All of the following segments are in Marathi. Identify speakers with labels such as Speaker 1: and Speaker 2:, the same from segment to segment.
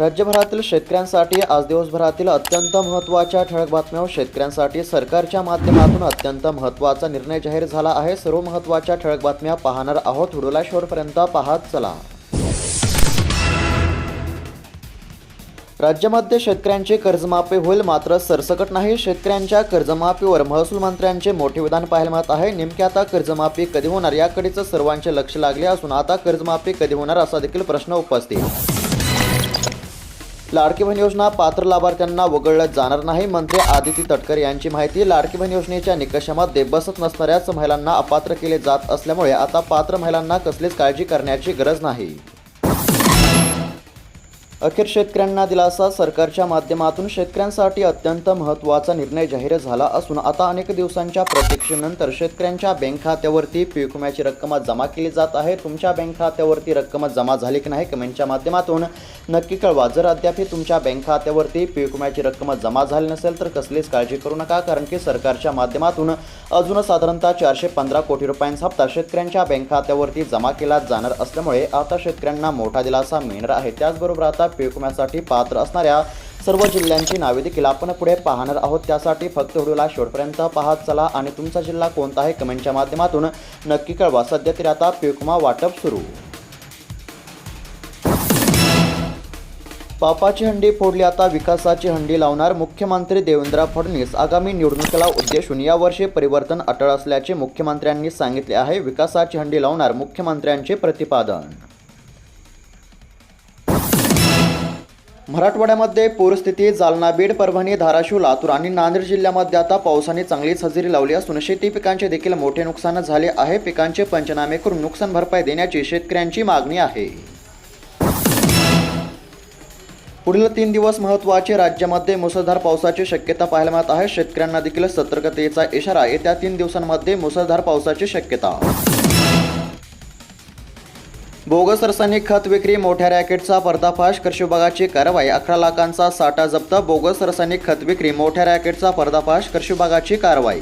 Speaker 1: राज्यभरातील शेतकऱ्यांसाठी आज दिवसभरातील अत्यंत महत्त्वाच्या ठळक बातम्या शेतकऱ्यांसाठी सरकारच्या माध्यमातून अत्यंत महत्त्वाचा निर्णय जाहीर झाला आहे. सर्व महत्त्वाच्या ठळक बातम्या पाहणार आहोत. व्हिडिओला पाहत चला. राज्यामध्ये शेतकऱ्यांची कर्जमाफी होईल मात्र सरसकट नाही. शेतकऱ्यांच्या कर्जमाफीवर महसूल मंत्र्यांचे मोठे विधान पाहायला मिळत आहे. नेमके आता कर्जमाफी कधी होणार? याकडेच सर्वांचे लक्ष लागले असून आता कर्जमाफी कधी होणार? असा देखील प्रश्न उपस्थित लाडकी बहीण योजना पात्र लाभार्थ्यांना वगळलं जाणार नाही मंत्री आदिती तटकर यांची माहिती. लाडकी बहीण योजनेच्या निकषामध्ये बसत नसणाऱ्याच महिलांना अपात्र केले जात असल्यामुळे आता पात्र महिलांना कसलीच काळजी करण्याची गरज नाही. अखेर शेतकऱ्यांना दिलासा. सरकारच्या माध्यमातून शेतकऱ्यांसाठी अत्यंत महत्त्वाचा निर्णय जाहीर झाला असून आता अनेक दिवसांच्या प्रतीक्षेनंतर शेतकऱ्यांच्या बँक खात्यावरती पीक विम्याची रक्कम जमा केली जात आहे. तुमच्या बँक खात्यावरती रक्कम जमा झाली की नाही कमेंटच्या माध्यमातून नक्की कळवा. जर अद्याप तुमच्या बँक खात्यावरती पीक विम्याची रक्कम जमा झाली नसेल तर कसलीच काळजी करू नका कारण की सरकारच्या माध्यमातून अजून साधारणतः चारशे पंधरा कोटी रुपयांचा हप्ता शेतकऱ्यांच्या बँक खात्यावरती जमा केला जाणार असल्यामुळे आता शेतकऱ्यांना मोठा दिलासा मिळणार आहे. त्याचबरोबर आता पीक विम्यासाठी पात्र असणाऱ्या सर्व जिल्ह्यांची नावे देखील आपण पुढे पाहणार आहोत. त्यासाठी फक्त व्हिडिओला शेवटपर्यंत पाहत चला आणि तुमचा जिल्हा कोणता आहे कमेंटच्या माध्यमातून नक्की कळवा. सध्या तरी आता पीक विमा वाटप सुरू. पापाची हंडी फोडली आता विकासाची हंडी लावणार मुख्यमंत्री देवेंद्र फडणवीस. आगामी निवडणुकीला उद्देशून यावर्षी परिवर्तन अटळ असल्याचे मुख्यमंत्र्यांनी सांगितले आहे. विकासाची हंडी लावणार मुख्यमंत्र्यांचे प्रतिपादन मराठवाड्यामध्ये पूरस्थिती जालना बीड परभणी धाराशिव लातूर आणि नांदेड जिल्ह्यामध्ये आता पावसाने चांगलीच हजेरी लावली असून शेती पिकांचे देखील मोठे नुकसान झाले आहे. पिकांचे पंचनामे करून नुकसान भरपाई देण्याची शेतकऱ्यांची मागणी आहे. पुढील तीन दिवस महत्त्वाचे राज्यामध्ये मुसळधार पावसाची शक्यता पाहायला मिळत आहे. शेतकऱ्यांना देखील सतर्कतेचा इशारा येत्या तीन दिवसांमध्ये मुसळधार पावसाची शक्यता. बोगस रासायनिक खत विक्री मोठ्या रॅकेटचा पर्दाफाश कृषी विभागाची कारवाई अकरा लाखांचा साठा जप्त बोगस रासायनिक खत विक्री मोठ्या रॅकेटचा पर्दाफाश कृषी विभागाची कारवाई.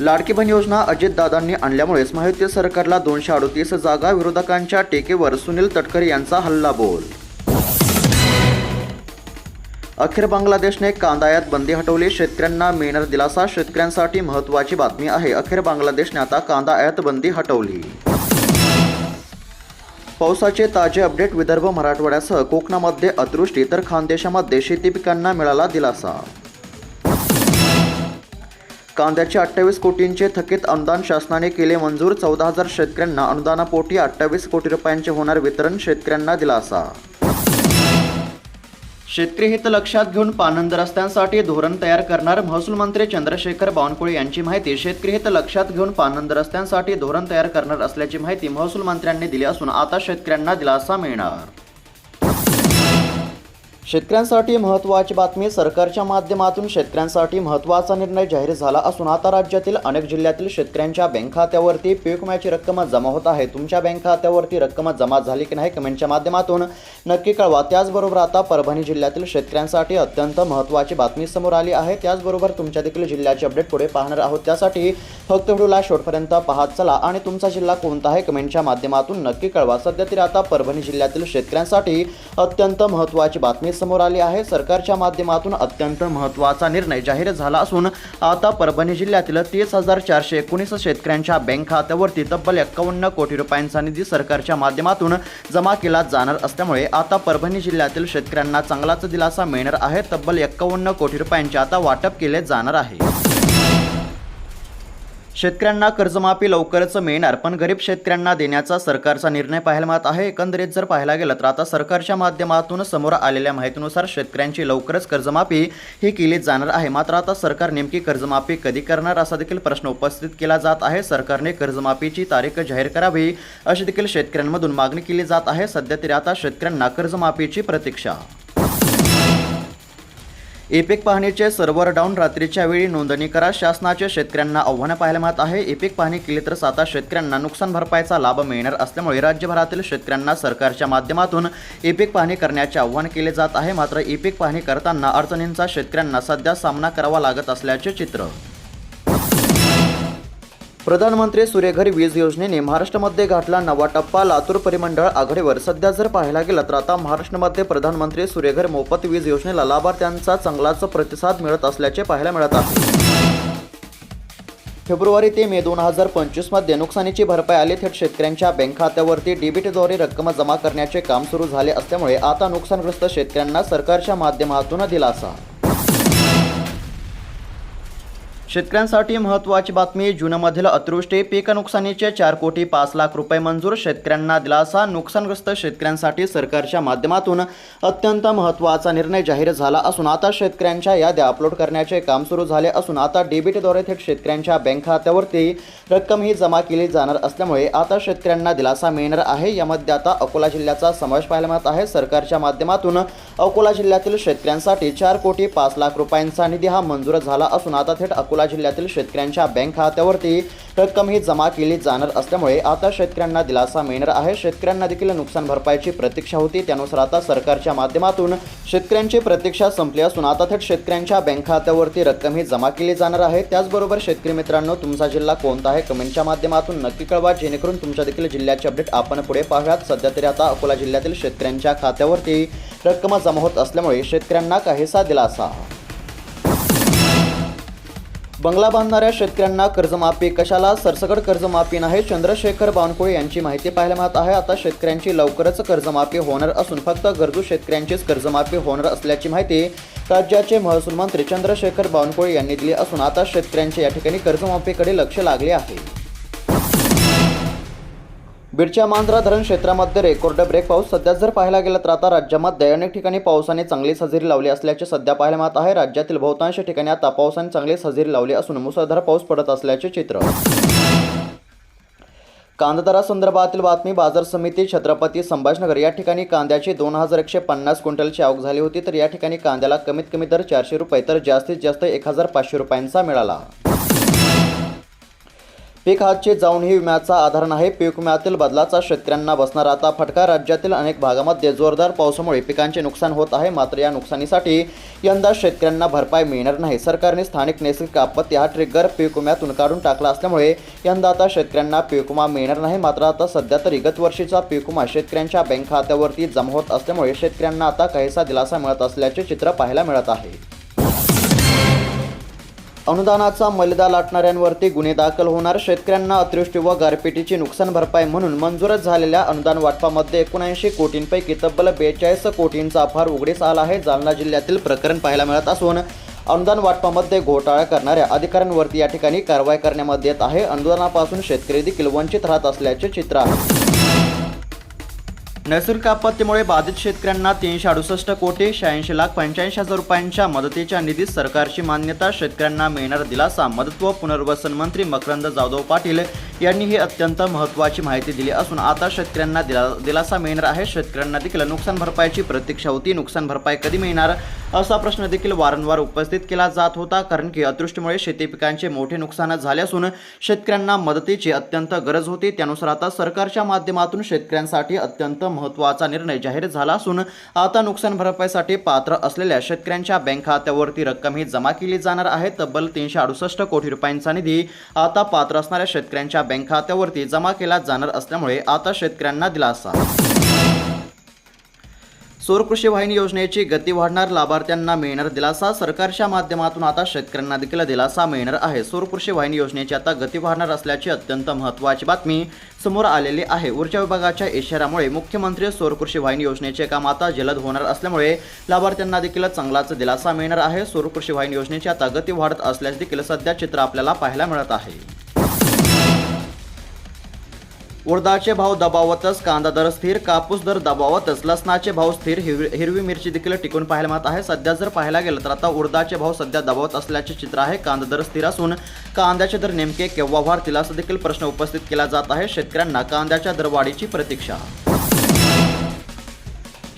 Speaker 1: लाडकी बहीण योजना अजितदादांनी आणल्यामुळेच महायुती सरकारला दोनशे अडतीस जागा विरोधकांच्या टेकेवर सुनील तटकरे यांचा हल्लाबोल. अखेर बांगलादेशने कांदायात बंदी हटवली. शेतकऱ्यांना मिळणार दिलासा शेतकऱ्यांसाठी महत्त्वाची बातमी आहे. अखेर बांगलादेशने आता कांदा आयात बंदी हटवली. पावसाचे ताजे अपडेट विदर्भ मराठवाड्यासह कोकणामध्ये अतिवृष्टी तर खानदेशामध्ये शेती पिकांना मिळाला दिलासा. कांद्याचे अठ्ठावीस कोटींचे थकीत अनुदान शासनाने केले मंजूर. चौदा हजार शेतकऱ्यांना अनुदानापोटी अठ्ठावीस कोटी रुपयांचे होणार वितरण शेतकऱ्यांना दिलासा. शेतकरी हित लक्षात घेऊन पानंद रस्त्यांसाठी धोरण तयार करणार महसूल मंत्री चंद्रशेखर बावनकुळे यांची माहिती शेतकरी हित लक्षात घेऊन पानंद रस्त्यांसाठी धोरण तयार करणार असल्याची माहिती महसूल मंत्र्यांनी दिली असून आता शेतकऱ्यांना दिलासा मिळणार. शेतकऱ्यांसाठी महत्त्वाची बातमी सरकारच्या माध्यमातून शेतकऱ्यांसाठी महत्त्वाचा निर्णय जाहीर झाला असून आता राज्यातील अनेक जिल्ह्यातील शेतकऱ्यांच्या बँक खात्यावरती पीक विम्याची रक्कम जमा होत आहे. तुमच्या बँक खात्यावरती रक्कम जमा झाली की नाही कमेंटच्या माध्यमातून नक्की कळवा. त्याचबरोबर आता परभणी जिल्ह्यातील शेतकऱ्यांसाठी अत्यंत महत्त्वाची बातमी समोर आली आहे. त्याचबरोबर तुमच्या देखील जिल्ह्याचे अपडेट पुढे पाहणार आहोत. त्यासाठी फक्त व्हिडिओला शेवटपर्यंत पाहत चला आणि तुमचा जिल्हा कोणता आहे कमेंटच्या माध्यमातून नक्की कळवा. सध्या तरी आता परभणी जिल्ह्यातील शेतकऱ्यांसाठी अत्यंत महत्त्वाची बातमी समोर आली आहे. सरकारच्या माध्यमातून अत्यंत महत्त्वाचा निर्णय जाहीर झाला असून आता परभणी जिल्ह्यातील तीस हजार चारशे एकोणीस शेतकऱ्यांच्या बँक खात्यावरती तब्बल एक्कावन्न कोटी रुपयांचा निधी सरकारच्या माध्यमातून जमा केला जाणार असल्यामुळे आता परभणी जिल्ह्यातील शेतकऱ्यांना चांगलाच दिलासा मिळणार आहे. तब्बल एक्कावन्न कोटी रुपयांचे आता वाटप केले जाणार आहे. शेतकऱ्यांना कर्जमाफी लवकरच मिळणार पण गरीब शेतकऱ्यांना देण्याचा सरकारचा निर्णय पाहायला मिळत आहे. एकंदरीत जर पाहायला गेलं तर आता सरकारच्या माध्यमातून समोर आलेल्या माहितीनुसार शेतकऱ्यांची लवकरच कर्जमाफी ही केली जाणार आहे. मात्र आता सरकार नेमकी कर्जमाफी कधी करणार असा देखील प्रश्न उपस्थित केला जात आहे. सरकारने कर्जमाफीची तारीख जाहीर करावी अशी देखील शेतकऱ्यांमधून मागणी केली जात आहे. सध्या तरी आता शेतकऱ्यांना कर्जमाफीची प्रतीक्षा एपिक पाहणीचे सर्व्हर डाऊन रात्रीच्या वेळी नोंदणी करा. शासनाचे शेतकऱ्यांना आव्हानं पाहायला मिळत आहे. एपिक पाहणी केली तर आता शेतकऱ्यांना नुकसान भरपाईचा लाभ मिळणार असल्यामुळे राज्यभरातील शेतकऱ्यांना सरकारच्या माध्यमातून एपिक पाहणी करण्याचे आव्हान केले जात आहे. मात्र एपिक पाहणी करताना अडचणींचा शेतकऱ्यांना सध्या सामना करावा लागत असल्याचे चित्र प्रधानमंत्री सूर्यघर वीज योजनेने महाराष्ट्रामध्ये घातला नवा टप्पा. लातूर परिमंडळ आघाडीवर सध्या जर पाहायला गेलं तर आता महाराष्ट्रामध्ये प्रधानमंत्री सूर्यघर मोफत वीज योजनेला लाभार्थ्यांचा चांगलाच प्रतिसाद मिळत असल्याचे पाहायला मिळत आहे. फेब्रुवारी ते मे दोन हजार पंचवीसमध्ये नुकसानीची भरपाई आली. थेट शेतकऱ्यांच्या बँक खात्यावरती डेबिटद्वारे रक्कम जमा करण्याचे काम सुरू झाले असल्यामुळे आता नुकसानग्रस्त शेतकऱ्यांना सरकारच्या माध्यमातून दिलासा. शेतकऱ्यांसाठी महत्त्वाची बातमी जूनमधील अतिवृष्टी पीक नुकसानीचे चार कोटी पाच लाख रुपये मंजूर शेतकऱ्यांना दिलासा नुकसानग्रस्त शेतकऱ्यांसाठी सरकारच्या माध्यमातून अत्यंत महत्त्वाचा निर्णय जाहीर झाला असून आता शेतकऱ्यांच्या याद्या अपलोड करण्याचे काम सुरू झाले असून आता डेबिटद्वारे थेट शेतकऱ्यांच्या बँक खात्यावरती रक्कम ही जमा केली जाणार असल्यामुळे आता शेतकऱ्यांना दिलासा मिळणार आहे. यामध्ये आता अकोला जिल्ह्याचा समावेश पाहायला मिळत आहे. सरकारच्या माध्यमातून अकोला जिल्ह्यातील शेतकऱ्यांसाठी चार कोटी पाच लाख रुपयांचा निधी हा मंजूर झाला असून आता थेट अकोला जिल्ह्यातील शेतकऱ्यांच्या बँक खात्यावरती रक्कम ही जमा केली जाणार असल्यामुळे आता शेतकऱ्यांना दिलासा मिळणार आहे. शेतकऱ्यांना देखील नुकसान भरपाईची प्रतीक्षा होती. त्यानुसार आता सरकारच्या माध्यमातून शेतकऱ्यांची प्रतीक्षा संपली असून आता थेट शेतकऱ्यांच्या बँक खात्यावरती रक्कम ही जमा केली जाणार आहे. त्याचबरोबर शेतकरी मित्रांनो तुमचा जिल्हा कोणता आहे कमेंटच्या माध्यमातून नक्की कळवा. जेणेकरून तुमच्या देखील जिल्ह्याचे अपडेट आपण पुढे पाहूयात. सध्या तरी आता अकोला जिल्ह्यातील शेतकऱ्यांच्या खात्यावरती रक्कम जमा होत असल्यामुळे शेतकऱ्यांना काहीसा दिलासा. बंगला बांधणाऱ्या शेतकऱ्यांना कर्जमाफी कशाला सरसकट कर्जमाफी नाही? चंद्रशेखर बावनकुळे यांची माहिती पाहायला मिळत आहे. आता शेतकऱ्यांची लवकरच कर्जमाफी होणार असून फक्त गरजू शेतकऱ्यांचीच कर्जमाफी होणार असल्याची माहिती राज्याचे महसूल मंत्री चंद्रशेखर बावनकुळे यांनी दिली असून आता शेतकऱ्यांच्या या ठिकाणी कर्जमाफीकडे लक्ष लागले आहे. बीडच्या मांजरा धरण क्षेत्रामध्ये रेकॉर्ड ब्रेक पाऊस. सध्या जर पाहायला गेला तर आता राज्यामध्ये अनेक ठिकाणी पावसाने चांगलीच हजेरी लावली असल्याचे सध्या पाहायला मिळत आहे. राज्यातील बहुतांश ठिकाणी आता पावसाने चांगलीच हजेरी लावली असून मुसळधार पाऊस पडत असल्याचे चित्र. कांदादरासंदर्भातील बातमी बाजार समिती छत्रपती संभाजनगर या ठिकाणी कांद्याची दोन हजार एकशे पन्नास क्विंटलची आवक झाली होती तर या ठिकाणी कांद्याला कमीत कमी दर चारशे रुपये तर जास्तीत जास्त एक हजार पाचशे रुपयांचा मिळाला. पीक हातचे जाऊनही विम्याचा आधार नाही. पीक विम्यातील बदलाचा शेतकऱ्यांना बसणार आता फटका. राज्यातील अनेक भागामध्ये जोरदार पावसामुळे पिकांचे नुकसान होत आहे. मात्र या नुकसानीसाठी यंदा शेतकऱ्यांना भरपाई मिळणार नाही. सरकारने स्थानिक नैसर्गिक आपत्ती हा ट्रिगर पीक विम्यातून काढून टाकला असल्यामुळे यंदा आता शेतकऱ्यांना पीक विमा मिळणार नाही. मात्र आता सध्या तरी गत वर्षीचा पीक विमा शेतकऱ्यांच्या बँक खात्यावरती जमा होत असल्यामुळे शेतकऱ्यांना आता काहीसा दिलासा मिळत असल्याचे चित्र पाहायला मिळत आहे. अनुदानाचा मलिदा लाटणाऱ्यांवरती गुन्हे दाखल होणार. शेतकऱ्यांना अतिवृष्टी व गारपिटीची नुकसान भरपाई म्हणून मंजूर झालेल्या अनुदान वाटपामध्ये एकोणऐंशी कोटींपैकी तब्बल बेचाळीस कोटींचा फार उघडीस आला आहे. जालना जिल्ह्यातील प्रकरण पाहायला मिळत असून अनुदान वाटपामध्ये घोटाळा करणाऱ्या अधिकाऱ्यांवरती या ठिकाणी कारवाई करण्यामध्ये येत आहे. अनुदानापासून शेतकरी देखील वंचित राहत असल्याचे चित्र आहे. नैसर्गिक आपत्तीमुळे बाधित शेतकऱ्यांना तीनशे अडुसष्ट कोटी शहाऐंशी लाख पंच्याऐंशी हजार रुपयांच्या मदतीच्या निधीत सरकारची मान्यता शेतकऱ्यांना मिळणार दिलासा मदत व पुनर्वसन मंत्री मकरंद जाधव पाटील यांनी ही अत्यंत महत्त्वाची माहिती दिली असून आता शेतकऱ्यांना दिला दिलासा मिळणार आहे. शेतकऱ्यांना देखील नुकसान भरपाईची प्रतीक्षा होती. नुकसान भरपाई कधी मिळणार? असा प्रश्न देखील वारंवार उपस्थित केला जात होता कारण की अदृष्टीमुळे शेती पिकांचे मोठे नुकसान झाले असून शेतकऱ्यांना मदतीची अत्यंत गरज होती. त्यानुसार आता सरकारच्या माध्यमातून शेतकऱ्यांसाठी अत्यंत महत्त्वाचा निर्णय जाहीर झाला असून आता नुकसान भरपाईसाठी पात्र असलेल्या शेतकऱ्यांच्या बँक खात्यावरती रक्कम ही जमा केली जाणार आहे. तब्बल तीनशे अडुसष्ट कोटी रुपयांचा निधी आता पात्र असणाऱ्या शेतकऱ्यांच्या बँक खात्यावरती जमा केला जाणार असल्यामुळे आता शेतकऱ्यांना दिलासा. सौर कृषी वाहिनी योजनेची गती वाढणार लाभार्थ्यांना मिळणार दिलासा सरकारच्या माध्यमातून आता शेतकऱ्यांना देखील दिलासा मिळणार आहे. सौर कृषी वाहिनी योजनेची आता गती वाढणार असल्याची अत्यंत महत्त्वाची बातमी समोर आलेली आहे. ऊर्जा विभागाच्या इशाऱ्यामुळे मुख्यमंत्री सौर कृषी वाहिनी योजनेचे काम आता जलद होणार असल्यामुळे लाभार्थ्यांना देखील चांगलाच दिलासा मिळणार आहे. सौर कृषी वाहिनी योजनेची आता गती वाढत असल्यास देखील सध्या चित्र आपल्याला पाहायला मिळत आहे. उडदाचे भाव दबावतच कांदा दर स्थिर कापूस दर दबावतच लसणाचे भाव स्थिर हिरवी हिरवी मिरची देखील टिकून पाहायला मिळत आहे. सध्या जर पाहायला गेलं तर आता उडदाचे भाव सध्या दबावत असल्याचे चित्र आहे. कांदा दर स्थिर असून कांद्याचे दर नेमके केव्हा वाढतील असा देखील प्रश्न उपस्थित केला जात आहे. शेतकऱ्यांना कांद्याच्या दरवाढीची प्रतीक्षा.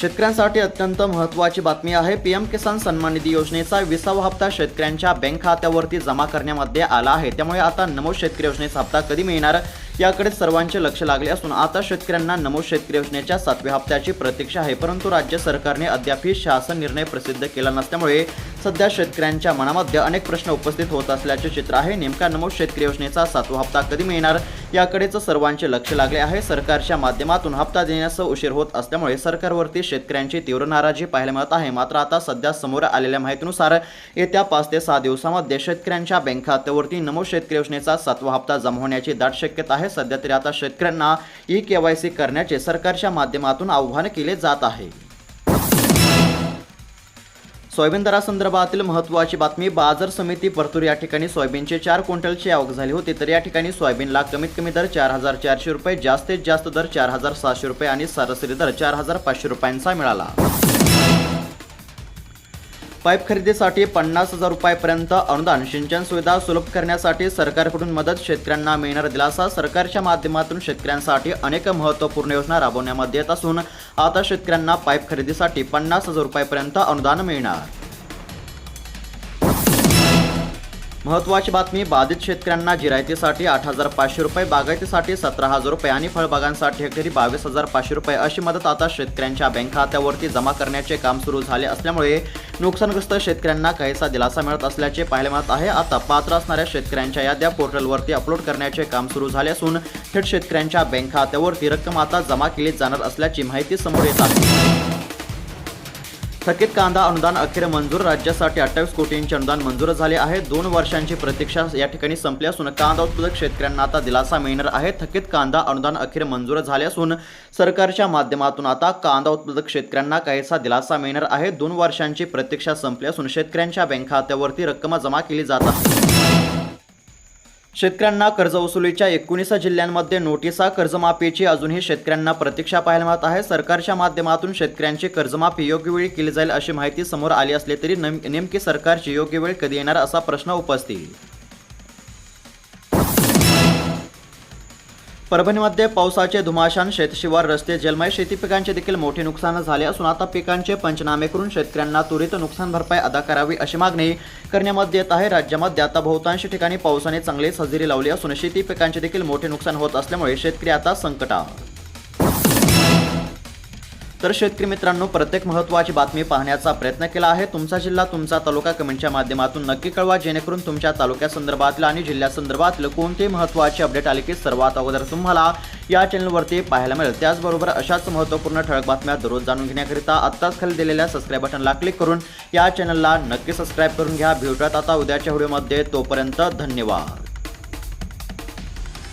Speaker 1: शेतकऱ्यांसाठी अत्यंत महत्त्वाची बातमी आहे. पीएम किसान सन्मान निधी योजनेचा विसावा हप्ता शेतकऱ्यांच्या बँक खात्यावरती जमा करण्यामध्ये आला आहे. त्यामुळे आता नमो शेतकरी योजनेचा हप्ता कधी मिळणार? याकडे सर्वांचे लक्ष लागले असून आता शेतकऱ्यांना नमो शेतकरी योजनेच्या सातव्या हप्त्याची प्रतीक्षा आहे. परंतु राज्य सरकारने अद्यापही शासन निर्णय प्रसिद्ध केला नसल्यामुळे सध्या शेतकऱ्यांच्या मनामध्ये अनेक प्रश्न उपस्थित होत असल्याचे चित्र आहे. नेमका नमो शेतकरी योजनेचा सातवा हप्ता कधी मिळणार? याकडेच सर्वांचे लक्ष लागले आहे. सरकारच्या माध्यमातून हप्ता देण्यास उशीर होत असल्यामुळे सरकारवरती शेतकऱ्यांची तीव्र नाराजी पाहायला मिळत आहे. मात्र आता सध्या समोर आलेल्या माहितीनुसार येत्या पाच ते सहा दिवसामध्ये शेतकऱ्यांच्या बँक खात्यावरती नमो शेतकरी योजनेचा सातवा हप्ता जमा होण्याची दाट शक्यता आहे. सध्या तरी आता शेतकऱ्यांना ई केवायसी करण्याचे सरकारच्या माध्यमातून आव्हान केले जात आहे. सोयाबीन दरासंदर्भातील महत्त्वाची बातमी बाजार समिती परतूर या ठिकाणी सोयाबीनचे चार क्विंटलची आवक झाली होती तर या ठिकाणी सोयाबीनला कमीत कमी दर चार हजार चारशे रुपये जास्तीत जास्त दर चार हजार सहाशे रुपये आणि सरासरी दर चार हजार पाचशे रुपयांचा मिळाला. पाईप खरेदीसाठी पन्नास हजार रुपयापर्यंत अनुदान सिंचन सुविधा सुलभ करण्यासाठी सरकारकडून मदत शेतकऱ्यांना मिळणार दिलासा सरकारच्या माध्यमातून शेतकऱ्यांसाठी अनेक महत्त्वपूर्ण योजना राबवण्यामध्ये येत असून आता शेतकऱ्यांना पाईप खरेदीसाठी पन्नास हजार रुपयापर्यंत अनुदान मिळणार. महत्त्वाची बातमी बाधित शेतकऱ्यांना जिरायतीसाठी आठ हजार पाचशे रुपये बागायतीसाठी सतरा हजार रुपये आणि फळबागांसाठी हेक्टरी बावीस हजार पाचशे रुपये अशी मदत आता शेतकऱ्यांच्या बँक खात्यावरती जमा करण्याचे काम सुरू झाले असल्यामुळे नुकसानग्रस्त शेतकऱ्यांना काहीसा दिलासा मिळत असल्याचे पाहायला मिळत आहे. आता पात्र असणाऱ्या शेतकऱ्यांच्या याद्या पोर्टलवरती अपलोड करण्याचे काम सुरू झाले असून थेट शेतकऱ्यांच्या बँक खात्यावरती रक्कम आता जमा केली जाणार असल्याची माहिती समोर येत आहे. थकीत कांदा अनुदान अखेर मंजूर. राज्यासाठी अठ्ठावीस कोटींचे अनुदान मंजूर झाले आहे. दोन वर्षांची प्रतीक्षा या ठिकाणी संपली असून कांदा उत्पादक शेतकऱ्यांना आता दिलासा मिळणार आहे. थकीत कांदा अनुदान अखेर मंजूर झाले असून सरकारच्या माध्यमातून आता कांदा उत्पादक शेतकऱ्यांना काहीसा दिलासा मिळणार आहे. दोन वर्षांची प्रतीक्षा संपली असून शेतकऱ्यांच्या बँक खात्यावरती रक्कम जमा केली जात आहे. शेतकऱ्यांना कर्जवसुलीच्या एकोणीस जिल्ह्यांमध्ये नोटिसा कर्जमाफीची अजूनही शेतकऱ्यांना प्रतीक्षा पाहायला मिळत आहे. सरकारच्या माध्यमातून शेतकऱ्यांची कर्जमाफी योग्य वेळी केली जाईल अशी माहिती समोर आली असली तरी नेमकी सरकारची योग्य वेळ कधी येणार असा प्रश्न उपस्थित परभणीमध्ये पावसाचे धुमाशान शेतशिवार रस्ते जलमय शेती पिकांचे देखील मोठे नुकसान झाले असून आता पिकांचे पंचनामे करून शेतकऱ्यांना त्वरित नुकसान भरपाई अदा करावी अशी मागणी करण्यामध्ये येत आहे. राज्यामध्ये आता बहुतांश ठिकाणी पावसाने चांगलीच हजेरी लावली असून शेती पिकांचे देखील मोठे नुकसान होत असल्यामुळे शेतकरी आता संकटात तर शेतकरी मित्रांनो प्रत्येक महत्त्वाची बातमी पाहण्याचा प्रयत्न केला आहे. तुमचा जिल्हा तुमचा तालुका कमेंटच्या माध्यमातून नक्की कळवा जेणेकरून तुमच्या तालुक्यासंदर्भातलं आणि जिल्ह्यासंदर्भातलं कोणतेही महत्त्वाचे अपडेट आले की सर्वात अगोदर तुम्हाला या चॅनलवरती पाहायला मिळेल. त्याचबरोबर अशाच महत्त्वपूर्ण ठळक बातम्या दररोज जाणून घेण्याकरिता आत्ताच खाली दिलेल्या सबस्क्राईब बटनला क्लिक करून या चॅनलला नक्की सबस्क्राईब करून घ्या. भेटूयात आता उद्याच्या व्हिडिओमध्ये तोपर्यंत धन्यवाद.